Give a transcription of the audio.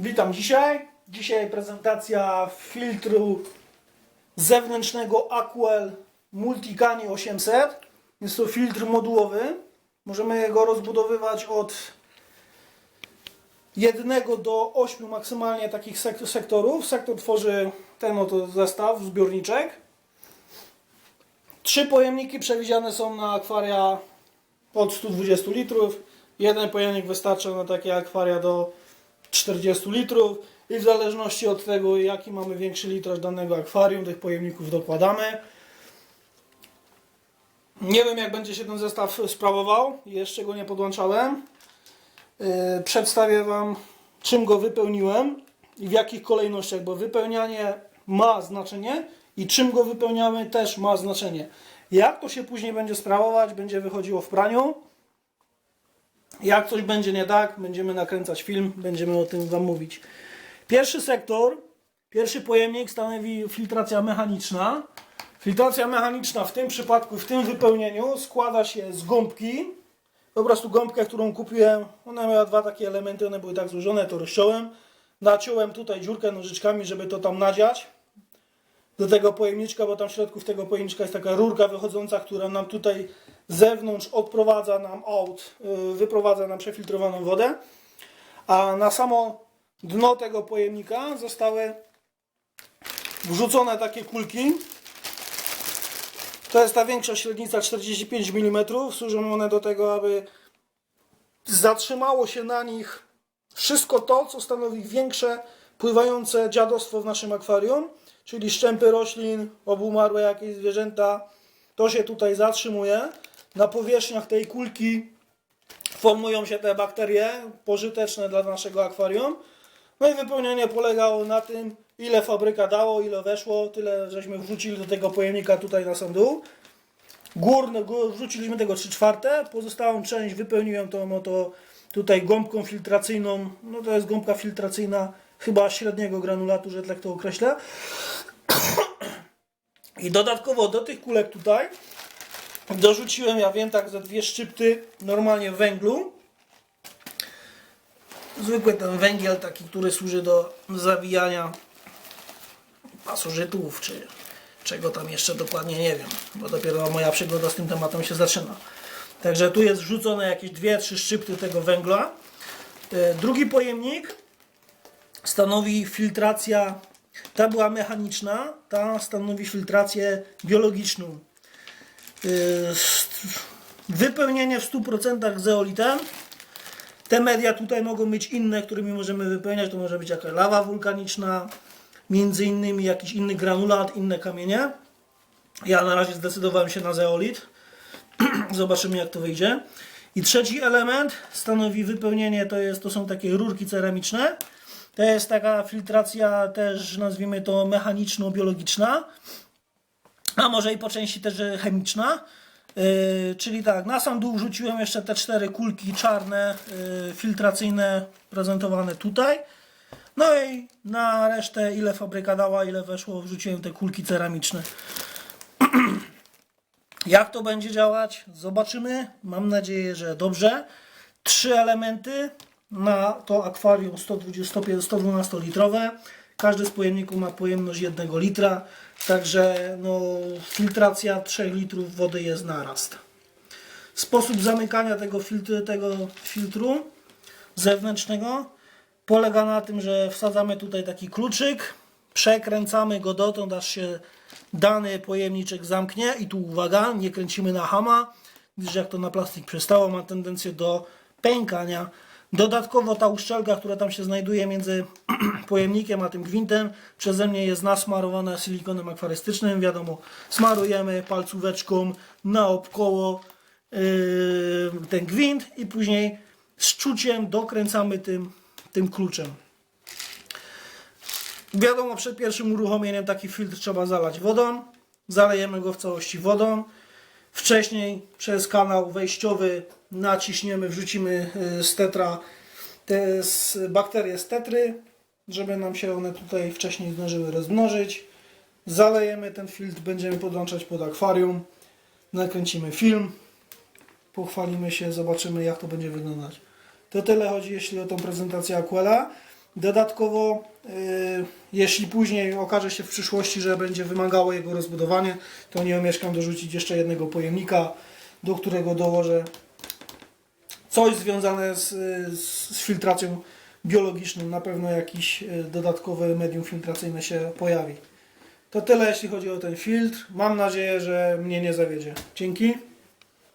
Witam dzisiaj. Dzisiaj prezentacja filtru zewnętrznego Aquel Multicani 800. Jest to filtr modułowy. Możemy go rozbudowywać od jednego do ośmiu maksymalnie takich sek- sektorów. Sektor tworzy ten oto zestaw, zbiorniczek. Trzy pojemniki przewidziane są na akwaria od 120 litrów. Jeden pojemnik wystarcza na takie akwaria do 40 litrów i w zależności od tego jaki mamy większy litraż danego akwarium, tych pojemników dokładamy. Nie wiem jak będzie się ten zestaw sprawował, jeszcze go nie podłączałem. Yy, Przedstawię Wam czym go wypełniłem i w jakich kolejnościach, bo wypełnianie ma znaczenie i czym go wypełniamy też ma znaczenie. Jak to się później będzie sprawować, będzie wychodziło w praniu. Jak coś będzie nie tak, będziemy nakręcać film, będziemy o tym Wam mówić. Pierwszy sektor, pierwszy pojemnik stanowi filtracja mechaniczna. Filtracja mechaniczna w tym przypadku, w tym wypełnieniu składa się z gąbki. Po prostu gąbkę, którą kupiłem, ona miała dwa takie elementy, one były tak złożone, to rozciąłem. Naciąłem tutaj dziurkę nożyczkami, żeby to tam nadziać do tego pojemniczka, bo tam w środku tego pojemniczka jest taka rurka wychodząca, która nam tutaj zewnątrz odprowadza nam out, yy, wyprowadza nam przefiltrowaną wodę. A na samo dno tego pojemnika zostały wrzucone takie kulki. To jest ta większa średnica 45 mm. Służą one do tego, aby zatrzymało się na nich wszystko to, co stanowi większe pływające dziadostwo w naszym akwarium, czyli szczępy roślin, obumarłe jakieś zwierzęta. To się tutaj zatrzymuje. Na powierzchniach tej kulki formują się te bakterie pożyteczne dla naszego akwarium. No i wypełnienie polegało na tym, ile fabryka dało, ile weszło, tyle żeśmy wrzucili do tego pojemnika tutaj na sam dół. Górny, gó- wrzuciliśmy tego 3 czwarte, pozostałą część wypełniłem tą oto tutaj gąbką filtracyjną, no to jest gąbka filtracyjna chyba średniego granulatu, że tak to określę. I dodatkowo do tych kulek tutaj dorzuciłem, ja wiem, tak ze dwie szczypty normalnie węglu. Zwykły ten węgiel, taki, który służy do zawijania pasożytów, czy czego tam jeszcze dokładnie nie wiem, bo dopiero moja przygoda z tym tematem się zaczyna. Także tu jest wrzucone jakieś dwie, trzy szczypty tego węgla. E, Drugi pojemnik stanowi filtracja, ta była mechaniczna, ta stanowi filtrację biologiczną. St- Wypełnienie w 100% zeolitem. Te media tutaj mogą być inne, którymi możemy wypełniać. To może być jakaś lawa wulkaniczna, między innymi jakiś inny granulat, inne kamienie. Ja na razie zdecydowałem się na zeolit. Zobaczymy jak to wyjdzie. I trzeci element stanowi wypełnienie, to, jest, to są takie rurki ceramiczne. To jest taka filtracja też nazwijmy to mechaniczno-biologiczna a może i po części też chemiczna. Yy, czyli tak, na sam dół wrzuciłem jeszcze te cztery kulki czarne, yy, filtracyjne, prezentowane tutaj. No i na resztę, ile fabryka dała, ile weszło, wrzuciłem te kulki ceramiczne. Jak to będzie działać? Zobaczymy. Mam nadzieję, że dobrze. Trzy elementy na to akwarium 120 112 litrowe. Każdy z pojemników ma pojemność 1 litra, także no, filtracja 3 litrów wody jest narast. Sposób zamykania tego filtru, tego filtru zewnętrznego polega na tym, że wsadzamy tutaj taki kluczyk, przekręcamy go dotąd, aż się dany pojemniczek zamknie i tu uwaga, nie kręcimy na hama, gdyż jak to na plastik przystało, ma tendencję do pękania. Dodatkowo ta uszczelka, która tam się znajduje między pojemnikiem a tym gwintem, przeze mnie jest nasmarowana silikonem akwarystycznym. Wiadomo, smarujemy palcóweczką naokoło yy, ten gwint i później z czuciem dokręcamy tym, tym kluczem. Wiadomo, przed pierwszym uruchomieniem taki filtr trzeba zalać wodą. Zalejemy go w całości wodą. Wcześniej przez kanał wejściowy naciśniemy, wrzucimy y, z tetra te s- bakterie z tetry, żeby nam się one tutaj wcześniej zdążyły rozmnożyć. Zalejemy ten filtr, będziemy podłączać pod akwarium. Nakręcimy film. Pochwalimy się, zobaczymy jak to będzie wyglądać. To tyle chodzi jeśli o tą prezentację Aquela. Dodatkowo, y, jeśli później okaże się w przyszłości, że będzie wymagało jego rozbudowanie, to nie omieszkam dorzucić jeszcze jednego pojemnika, do którego dołożę coś związane z, z, filtracją biologiczną. Na pewno jakiś y, dodatkowe medium filtracyjne się pojawi. To tyle jeśli chodzi o ten filtr. Mam nadzieję, że mnie nie zawiedzie. Dzięki.